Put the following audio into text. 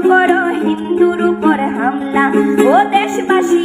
করো হিন্দুর উপর হামলা। ও দেশবাসী